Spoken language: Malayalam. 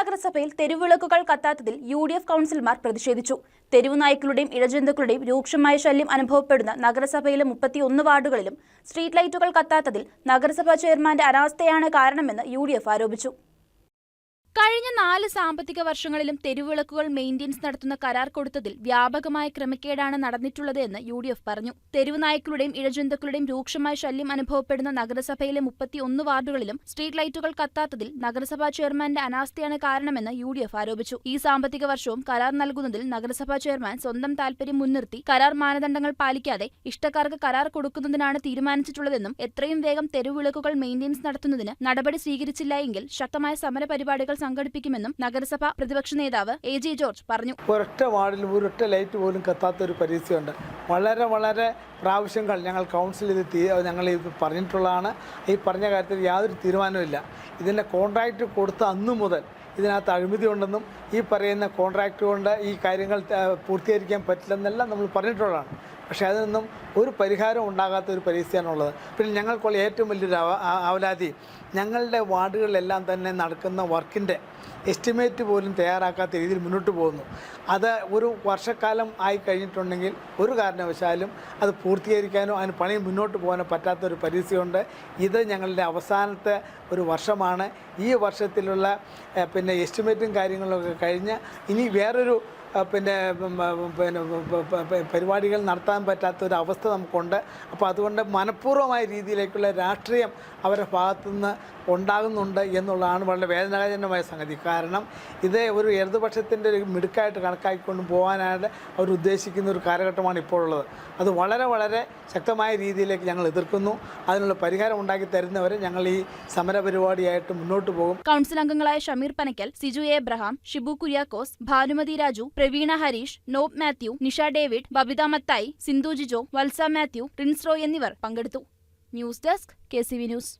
നഗരസഭയിൽ തെരുവിളക്കുകൾ കത്താത്തതിൽ യു ഡി എഫ് കൗൺസിലർമാർ പ്രതിഷേധിച്ചു. തെരുവു നായ്ക്കളുടെയും ഇഴജന്തുക്കളുടെയും രൂക്ഷമായ ശല്യം അനുഭവപ്പെടുന്ന നഗരസഭയിലെ മുപ്പത്തിയൊന്ന് വാർഡുകളിലും സ്ട്രീറ്റ് ലൈറ്റുകൾ കത്താത്തതിൽ നഗരസഭാ ചെയർമാന്റെ അനാസ്ഥയാണ് കാരണമെന്ന് യു ആരോപിച്ചു. കഴിഞ്ഞ നാല് സാമ്പത്തിക വർഷങ്ങളിലും തെരുവിളക്കുകൾ മെയിന്റനൻസ് നടത്തുന്ന കരാർ കൊടുത്തതിൽ വ്യാപകമായ ക്രമക്കേടാണ് നടന്നിട്ടുള്ളത് എന്ന് യു ഡി എഫ് പറഞ്ഞു. തെരുവ് നായ്ക്കളുടെയും ഇഴജന്തുക്കളുടെയും രൂക്ഷമായ ശല്യം അനുഭവപ്പെടുന്ന നഗരസഭയിലെ മുപ്പത്തിയൊന്ന് വാർഡുകളിലും സ്ട്രീറ്റ് ലൈറ്റുകൾ കത്താത്തതിൽ നഗരസഭാ ചെയർമാന്റെ അനാസ്ഥയാണ് കാരണമെന്ന് യു ഡി എഫ് ആരോപിച്ചു. ഈ സാമ്പത്തിക വർഷവും കരാർ നൽകുന്നതിൽ നഗരസഭാ ചെയർമാൻ സ്വന്തം താൽപര്യം മുൻനിർത്തി കരാർ മാനദണ്ഡങ്ങൾ പാലിക്കാതെ ഇഷ്ടക്കാർക്ക് കരാർ കൊടുക്കുന്നതിനാണ് തീരുമാനിച്ചിട്ടുള്ളതെന്നും എത്രയും വേഗം തെരുവിളക്കുകൾ മെയിന്റനൻസ് നടത്തുന്നതിന് നടപടി സ്വീകരിച്ചില്ല എങ്കിൽ ശക്തമായ സമര പരിപാടികൾ സംഘടിപ്പിക്കുമെന്നും നഗരസഭ പ്രതിപക്ഷ നേതാവ് എ ജെ ജോർജ് പറഞ്ഞു. ഒരൊറ്റ വാർഡിൽ ഒരൊറ്റ ലൈറ്റ് പോലും കത്താത്ത ഒരു പരീക്ഷയുണ്ട്. വളരെ വളരെ പ്രാവശ്യങ്ങൾ ഞങ്ങൾ കൗൺസിൽ ഇത് ഞങ്ങൾ ഇത് പറഞ്ഞിട്ടുള്ളതാണ്. ഈ പറഞ്ഞ കാര്യത്തിൽ യാതൊരു തീരുമാനമില്ല ഇതിന്റെ കോൺട്രാക്റ്റ് കൊടുത്ത അന്നു മുതൽ ഇതിനകത്ത് അഴിമതി ഉണ്ടെന്നും ഈ പറയുന്ന കോൺട്രാക്റ്റ് കൊണ്ട് ഈ കാര്യങ്ങൾ പൂർത്തീകരിക്കാൻ പറ്റില്ലെന്നെല്ലാം നമ്മൾ പറഞ്ഞിട്ടുള്ളതാണ്. പക്ഷേ അതിനൊന്നും ഒരു പരിഹാരം ഉണ്ടാകാത്ത ഒരു പരീക്ഷയാണുള്ളത്. പിന്നെ ഞങ്ങൾക്കുള്ള ഏറ്റവും വലിയൊരു അവ- അവലാതി ഞങ്ങളുടെ വാർഡുകളിലെല്ലാം തന്നെ നടക്കുന്ന വർക്കിന്റെ എസ്റ്റിമേറ്റ് പോലും തയ്യാറാക്കാത്ത രീതിയിൽ മുന്നോട്ട് പോകുന്നു. അത് ഒരു വർഷക്കാലം ആയി കഴിഞ്ഞിട്ടുണ്ടെങ്കിൽ ഒരു കാരണവശാലും അത് പൂർത്തീകരിക്കാനോ അതിന് പണി മുന്നോട്ട് പോകാനോ പറ്റാത്ത ഒരു പരിസ്ഥിതിയുണ്ട് ഇത് ഞങ്ങളുടെ അവസാനത്തെ ഒരു വർഷമാണ്. ഈ വർഷത്തിലുള്ള പിന്നെ എസ്റ്റിമേറ്റും കാര്യങ്ങളൊക്കെ കഴിഞ്ഞ് ഇനി വേറൊരു പിന്നെ പിന്നെ പരിപാടികൾ നടത്താൻ പറ്റാത്ത ഒരു അവസ്ഥ നമുക്കുണ്ട്. അപ്പോൾ അതുകൊണ്ട് മനഃപൂർവമായ രീതിയിലേക്കുള്ള രാഷ്ട്രീയം അവരുടെ ഭാഗത്തുനിന്ന് ഉണ്ടാകുന്നുണ്ട് എന്നുള്ളതാണ് വളരെ വേദനാജനമായ സംഗതി. കാരണം ഇത് ഒരു ഇടതുപക്ഷത്തിന്റെ ഒരു മിടുക്കായിട്ട് കണക്കാക്കിക്കൊണ്ട് പോകാനായിട്ട് അവർ ഉദ്ദേശിക്കുന്ന ഒരു കാലഘട്ടമാണ് ഇപ്പോൾ ഉള്ളത് അത് വളരെ വളരെ ശക്തമായ രീതിയിലേക്ക് ഞങ്ങൾ എതിർക്കുന്നു. അതിനുള്ള പരിഹാരം ഉണ്ടാക്കി തരുന്നവരെ ഞങ്ങൾ ഈ സമര പരിപാടിയായിട്ട് മുന്നോട്ട് പോകും. കൗൺസിൽ അംഗങ്ങളായ ഷമീർ പനക്കൽ സിജു എബ്രഹാം ഷിബു കുര്യാക്കോസ് ഭാനുമതി രാജു പ്രവീണ ഹരീഷ് നോബ് മാത്യു നിഷ ഡേവിഡ് ബബിത മത്തായി സിന്ധു ജിജോ വത്സ മാത്യു റിൻസ് റോയ് എന്നിവർ പങ്കെടുത്തു. News desk K news.